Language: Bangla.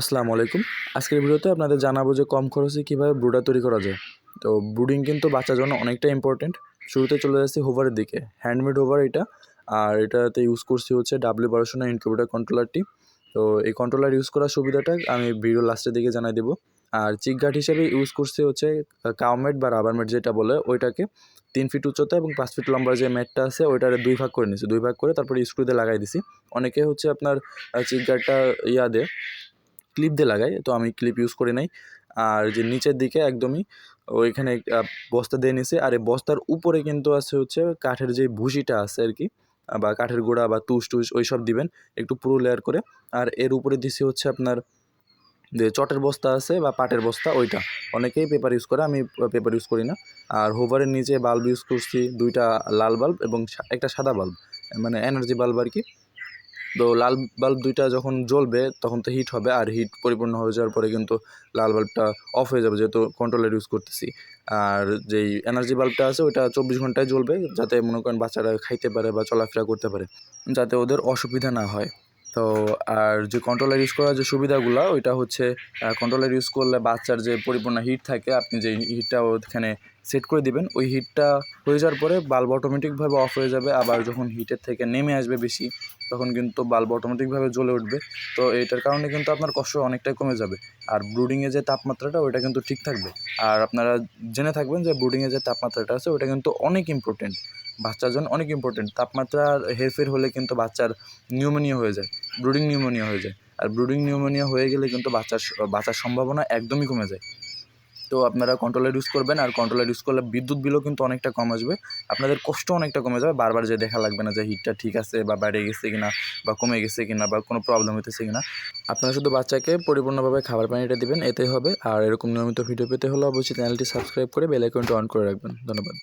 আসসালামু আলাইকুম। আজকের ভিডিওতে আপনাদের জানাব যে কম খরচে কীভাবে ব্রুডার তৈরি করা যায়। তো ব্রুডিং কিন্তু বাচ্চার জন্য অনেকটা ইম্পর্টেন্ট শুরুতে চলে যাচ্ছি হোভারের দিকে। হ্যান্ডমেড হোভার এটা। আর এটাতে ইউজ করছি হচ্ছে ডাব্লিউ বারোশো না ইনকিউবেটার কন্ট্রোলারটি তো এই কন্ট্রোলার ইউজ করার সুবিধাটা আমি ভিডিও লাস্টের দিকে জানাই দেবো। আর চিক গার্ড হিসেবে ইউজ করছি হচ্ছে কাউমেট বা রাবার মেট যেটা বলে, ওইটাকে তিন ফিট উচ্চতা এবং পাঁচ ফিট লম্বার যে ম্যাটটা আছে, ওইটার দুই ভাগ করে নিছি। দুই ভাগ করে তারপরে স্ক্রুতে লাগাই দিছি। অনেকে হচ্ছে আপনার চিক গার্ডটা ইয়া দেয় ক্লিপ দিয়ে লাগাই, তো আমি ক্লিপ ইউজ করি নাই। আর যে নিচের দিকে একদমই, ওইখানে বস্তা দিয়ে নিছে। আর এই বস্তার উপরে কিন্তু আছে হচ্ছে কাঠের যে ভুসিটা আছে আর কি, বা কাঠের গোড়া বা তুষ টুস ওই সব দিবেন, একটু পুরো লেয়ার করে। আর এর উপরে দিছি হচ্ছে আপনার যে চটের বস্তা আছে বা পাটের বস্তা, ওইটা। অনেকেই পেপার ইউজ করে, আমি পেপার ইউজ করি না। আর হোভারের নিচে বাল্ব ইউজ করছি, দুইটা লাল বাল্ব এবং একটা সাদা বাল্ব মানে এনার্জি বাল্ব আর কি। তো লাল বাল্ব দুইটা যখন জ্বলবে, তখন তো হিট হবে, আর হিট পরিপূর্ণ হয়ে যাওয়ার পরে কিন্তু লাল বাল্বটা অফ হয়ে যাবে, যেহেতু কন্ট্রোলার ইউজ করতেছি। আর যেই এনার্জি বাল্বটা আছে, ওইটা চব্বিশ ঘন্টায় জ্বলবে, যাতে মনে করেন বাচ্চারা খাইতে পারে বা চলাফেরা করতে পারে, যাতে ওদের অসুবিধা না হয়। তো আর যে কন্ট্রোলার ইউজ করার যে সুবিধাগুলো, ওইটা হচ্ছে কন্ট্রোলার ইউজ করলে বাচ্চার যে পরিপূর্ণ হিট থাকে, আপনি যে হিটটা ওখানে সেট করে দিবেন, ওই হিটটা হয়ে যাওয়ার পরে বাল্ব অটোমেটিকভাবে অফ হয়ে যাবে। আবার যখন হিটের থেকে নেমে আসবে বেশি, তখন কিন্তু বাল্ব অটোমেটিকভাবে জ্বলে উঠবে। তো এটার কারণে কিন্তু আপনার কষ্ট অনেকটাই কমে যাবে। আর ব্রুডিংয়ে যে তাপমাত্রাটা, ওইটা কিন্তু ঠিক থাকবে। আর আপনারা জেনে থাকবেন যে ব্রুডিংয়ে যে তাপমাত্রাটা আছে, ওইটা কিন্তু অনেক ইম্পর্টেন্ট বাচ্চার জন্য অনেক ইম্পর্টেন্ট তাপমাত্রা হেরফের হলে কিন্তু বাচ্চার নিউমোনিয়া হয়ে যায় ব্রুডিং নিউমোনিয়া হয়ে যায়। আর ব্রুডিং নিউমোনিয়া হয়ে গেলে কিন্তু বাচ্চার বাঁচার সম্ভাবনা একদমই কমে যায়। তো আপনারা কন্ট্রোলার ইউজ করবেন আর কন্ট্রোলার ইউজ করলে বিদ্যুৎ বিলও কিন্তু অনেকটা কম আসবে। আপনাদের কষ্ট অনেকটা কমে যাবে, বারবার যে দেখা লাগবে না যে হিটটা ঠিক আছে বা বাইরে গেছে কিনা বা কমে গেছে কিনা বা কোনো প্রবলেম হতেছে কিনা। আপনারা শুধু বাচ্চাকে পরিপূর্ণভাবে খাবার পানিটা দিবেন, এতেই হবে। আর এরকম নিয়মিত ভিডিও পেতে হলে অবশ্যই চ্যানেলটি সাবস্ক্রাইব করে বেল আইকনটি অন করে রাখবেন। ধন্যবাদ।